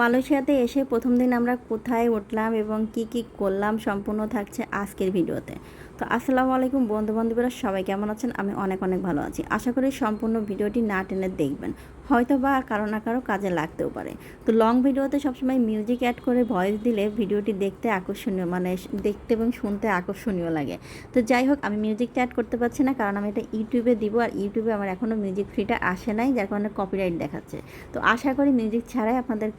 মালয়েশিয়াতে এসে প্রথম দিন আমরা কোথায় উঠলাম এবং কি কি করলাম সম্পূর্ণ থাকছে আজকের ভিডিওতে। তো আসসালামু আলাইকুম বন্ধু বান্ধবীরা সবাই কেমন আছেন? আমি অনেক অনেক ভালো আছি। আশা করি সম্পূর্ণ ভিডিওটি না টেনে দেখবেন। হয়তো বা কারও না কারও কাজে লাগতেও পারে। তো লং ভিডিওতে সবসময় মিউজিক অ্যাড করে ভয়েস দিলে ভিডিওটি দেখতে আকর্ষণীয় মানে দেখতে এবং শুনতে আকর্ষণীয় লাগে। তো যাই হোক, আমি মিউজিকটা অ্যাড করতে পারছি না, কারণ আমি এটা ইউটিউবে দিব আর ইউটিউবে আমার এখনও মিউজিক ফ্রিটা আসে নাই, যার কারণে কপিরাইট দেখাচ্ছে। তো আশা করি মিউজিক ছাড়াই আপনাদের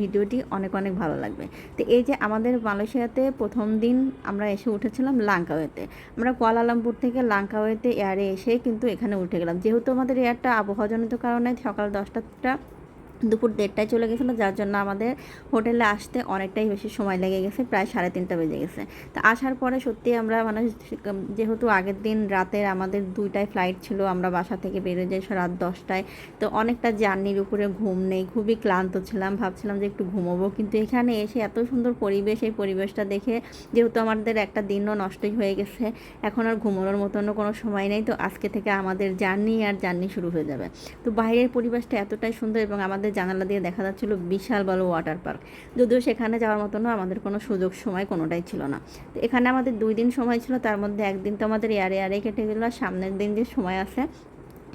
ভিডিওটি অনেক অনেক ভালো লাগবে। তো এই যে আমাদের মালয়েশিয়াতে প্রথম দিন আমরা এসে উঠেছিলাম লাঙ্কাওয়েতে। আমরা কোয়ালালামপুর থেকে লাঙ্কাওয়েতে এয়ারে এসে কিন্তু এখানে উঠে গেলাম। যেহেতু আমাদের এয়ারটা আবহাওয়াজনিত কারণে সকাল দশটাটা দুপুর দেড়টায় চলে গেছিল, যার জন্য আমাদের হোটেলে আসতে অনেকটাই বেশি সময় লেগে গেছে, প্রায় সাড়ে তিনটা বেজে গেছে। তা আসার পরে সত্যি আমরা মানে যেহেতু আগের দিন রাতের আমাদের দুইটায় ফ্লাইট ছিল, আমরা বাসা থেকে বেরোয় যাই রাত দশটায়। তো অনেকটা জার্নির উপরে ঘুম নেই, খুবই ক্লান্ত ছিলাম, ভাবছিলাম যে একটু ঘুমোবো, কিন্তু এখানে এসে এত সুন্দর পরিবেশ, এই পরিবেশটা দেখে যেহেতু আমাদের একটা দিনও নষ্টই হয়ে গেছে, এখন আর ঘুমানোর মতনও কোনো সময় নেই। তো আজকে থেকে আমাদের জার্নি আর জার্নি শুরু হয়ে যাবে। তো বাইরের পরিবেশটা এতটাই সুন্দর এবং আমাদের জানালা দিয়ে দেখা যাচ্ছিল বিশাল বড় ওয়াটার পার্ক যদিও সেখানে যাওয়ার মতন আমাদের কোনো সুযোগ সময় কোনোটাই ছিল না। তো এখানে আমাদের দুই দিন সময় ছিল, তার মধ্যে একদিন তো আমাদের এয়ারে এয়ারে কেটে গেলো, আর সামনের দিন যে সময় আছে,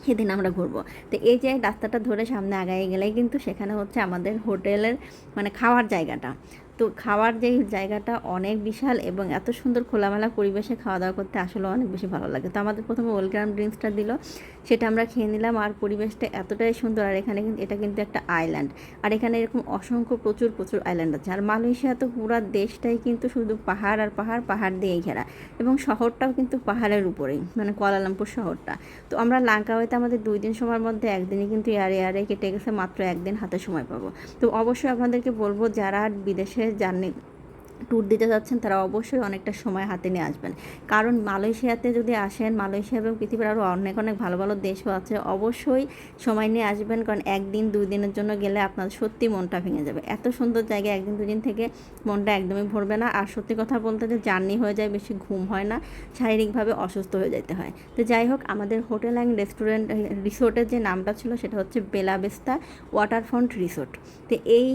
সেদিন আমরা ঘুরবো। তো এই যে রাস্তাটা ধরে সামনে আগায় গেলেই কিন্তু সেখানে হচ্ছে আমাদের হোটেলের মানে খাওয়ার জায়গাটা। তো খাওয়ার যে জায়গাটা অনেক বিশাল এবং এত সুন্দর খোলামেলা পরিবেশে খাওয়া দাওয়া করতে আসলে অনেক বেশি ভালো লাগে। তো আমাদের প্রথমে ওয়েলকাম ড্রিঙ্কসটা দিল, সেটা আমরা খেয়ে নিলাম আর পরিবেশটা এতটাই সুন্দর আর এখানে এটা কিন্তু একটা আইল্যান্ড আর এখানে এরকম অসংখ্য প্রচুর প্রচুর আইল্যান্ড আছে। আর মালয়েশিয়া তো পুরো দেশটাই কিন্তু শুধু পাহাড় আর পাহাড় পাহাড় দিয়েই ঘেরা এবং শহরটাও কিন্তু পাহাড়ের উপরেই মানে কুয়ালালামপুর শহরটা। তো আমরা লাঙ্কা লাঙ্কাওয়েতে আমাদের দুই দিন সময়ের মধ্যে একদিনই কিন্তু এয়ারে এয়ারে কেটে গেছে, মাত্র একদিন হাতে সময় পাবো। তো অবশ্যই আপনাদেরকে বলব, যারা বিদেশে জার্নি ট্যুর দিতে যাচ্ছেন, তারা অবশ্যই অনেকটা সময় হাতে নিয়ে আসবেন। কারণ মালয়েশিয়াতে যদি আসেন, মালয়েশিয়া এবং পৃথিবীর আরও অনেক অনেক ভালো ভালো দেশও আছে, অবশ্যই সময় নিয়ে আসবেন। কারণ একদিন, দুই দিনের জন্য গেলে আপনার সত্যি মনটা ভেঙে যাবে। এত সুন্দর জায়গায় একদিন দুদিন থেকে মনটা একদমই ভরবে না। আর সত্যি কথা বলতে যে জার্নি হয়ে যায়, বেশি ঘুম হয় না, শারীরিকভাবে অসুস্থ হয়ে যেতে হয়। তো যাই হোক, আমাদের হোটেল অ্যান্ড রেস্টুরেন্ট, রিসোর্টের যে নামটা ছিল, সেটা হচ্ছে বেলাবেস্তা ওয়াটারফ্রন্ট রিসোর্ট। তো এই,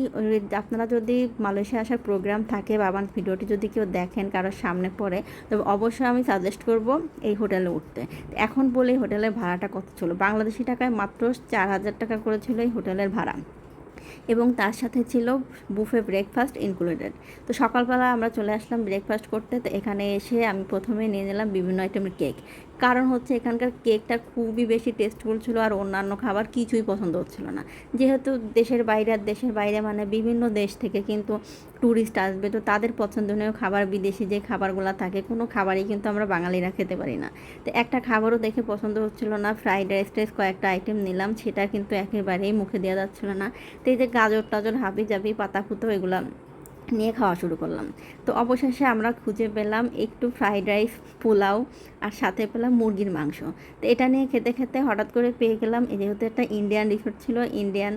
আপনারা যদি মালয়েশিয়া আসার প্রোগ্রাম থাকে বা আমার ভিডিওটি যদি কেউ দেখেন কারোর সামনে পড়ে, তবে অবশ্যই আমি সাজেস্ট করব এই হোটেলে উঠতে। এখন বলি হোটেলের ভাড়াটা কত ছিল? বাংলাদেশি টাকায় মাত্র চার হাজার টাকা করেছিল এই হোটেলের ভাড়া। এবং তার সাথে ছিল বুফে ব্রেকফাস্ট ইনক্লুডেড তো সকালবেলা আমরা চলে আসলাম ব্রেকফাস্ট করতে। তো এখানে এসে আমি প্রথমে নিয়ে নিলাম বিভিন্ন আইটেমের কেক কারণ হচ্ছে এখানকার কেকটা খুবই বেশি টেস্টফুল ছিল আর অন্যান্য খাবার কিছুই পছন্দ হচ্ছিল না। যেহেতু দেশের বাইরে আর দেশের বাইরে মানে বিভিন্ন দেশ থেকে কিন্তু ট্যুরিস্ট আসবে, তো তাদের পছন্দনীয় খাবার বিদেশি যে খাবারগুলো থাকে, কোনো খাবারই কিন্তু আমরা বাঙালিরা খেতে পারি না। তো একটা খাবারও দেখে পছন্দ হচ্ছিল না ফ্রাইড রাইস টাইস কয়েকটা আইটেম নিলাম, সেটা কিন্তু একেবারেই মুখে দেওয়া যাচ্ছিল না। তো এই যে গাজর টাজর হাবি জাবি পাতা ফুতো এগুলো নিয়ে খাওয়া শুরু করলাম। তো অবশেষে আমরা খুঁজে পেলাম একটু ফ্রাইড রাইস পোলাও আর সাথে পেলাম মুরগির মাংস। তো এটা নিয়ে খেতে খেতে হঠাৎ করে পেয়ে গেলাম যেহেতু একটা ইন্ডিয়ান রিসোর্ট ছিল ইন্ডিয়ান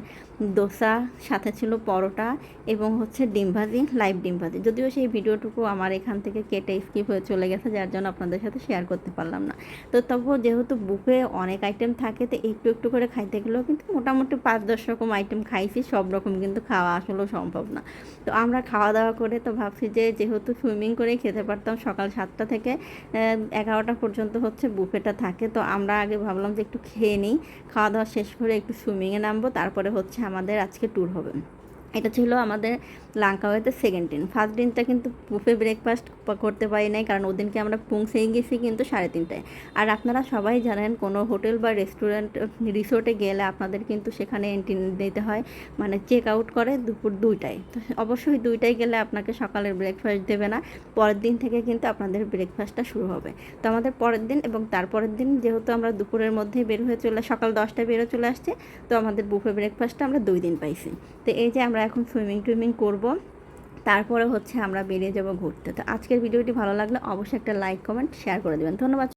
দোসা, সাথে ছিল পরোটা এবং হচ্ছে ডিম ভাজি লাইভ ডিম ভাজি। যদিও সেই ভিডিওটুকু আমার এখান থেকে কেটে স্কিপ হয়ে চলে গেছে, যার জন্য আপনাদের সাথে শেয়ার করতে পারলাম না। তো তবুও যেহেতু বুফে অনেক আইটেম থাকে, তো একটু একটু করে খাইতে গেলেও কিন্তু মোটামুটি পাঁচ দশ রকম আইটেম খাইছি, সব রকম কিন্তু খাওয়া আসলেও সম্ভব না। তো আমরা খাওয়া দাওয়া করে তো ভাবছি যে যেহেতু সুইমিং করেই খেতে পারতাম, সকাল সাতটা থেকে এগারোটা পর্যন্ত হচ্ছে বুফেটা থাকে। তো আমরা আগে ভাবলাম যে একটু খেয়ে নিই, খাওয়া দাওয়া শেষ করে একটু সুইমিংয়ে নামবো, তারপরে হচ্ছে আমাদের আজকে ট্যুর হবে। এটা ছিল আমাদের লাঙ্কাওয়েতে সেকেন্ড দিন। ফার্স্ট দিনটা কিন্তু বুফে ব্রেকফাস্ট করতে পারি নাই, কারণ ওদিনকে আমরা পৌঁছেই গেছি কিন্তু সাড়ে তিনটায়। আর আপনারা সবাই জানেন, কোনো হোটেল বা রেস্টুরেন্ট রিসোর্টে গেলে আপনাদের কিন্তু সেখানে এন্ট্রি দিতে হয় মানে চেক আউট করে দুপুর দুইটায়। তো অবশ্যই দুইটায় গেলে আপনাকে সকালের ব্রেকফাস্ট দেবে না, পরের দিন থেকে কিন্তু আপনাদের ব্রেকফাস্টটা শুরু হবে। তো আমাদের পরের দিন এবং তারপরের দিন যেহেতু আমরা দুপুরের মধ্যে বের হয়ে চলে, সকাল দশটায় বেরো চলে আসছে, তো আমাদের বুফে ব্রেকফাস্টটা আমরা দুই দিন পাইছি। তো এই যে আমরা এখন সুইমিং, টুইমিং করব। তারপরে হচ্ছে আমরা বেরিয়ে যাব ঘুরতে। তো আজকের ভিডিওটি ভালো লাগলে অবশ্যই একটা লাইক, কমেন্ট, শেয়ার করে দেবেন। ধন্যবাদ।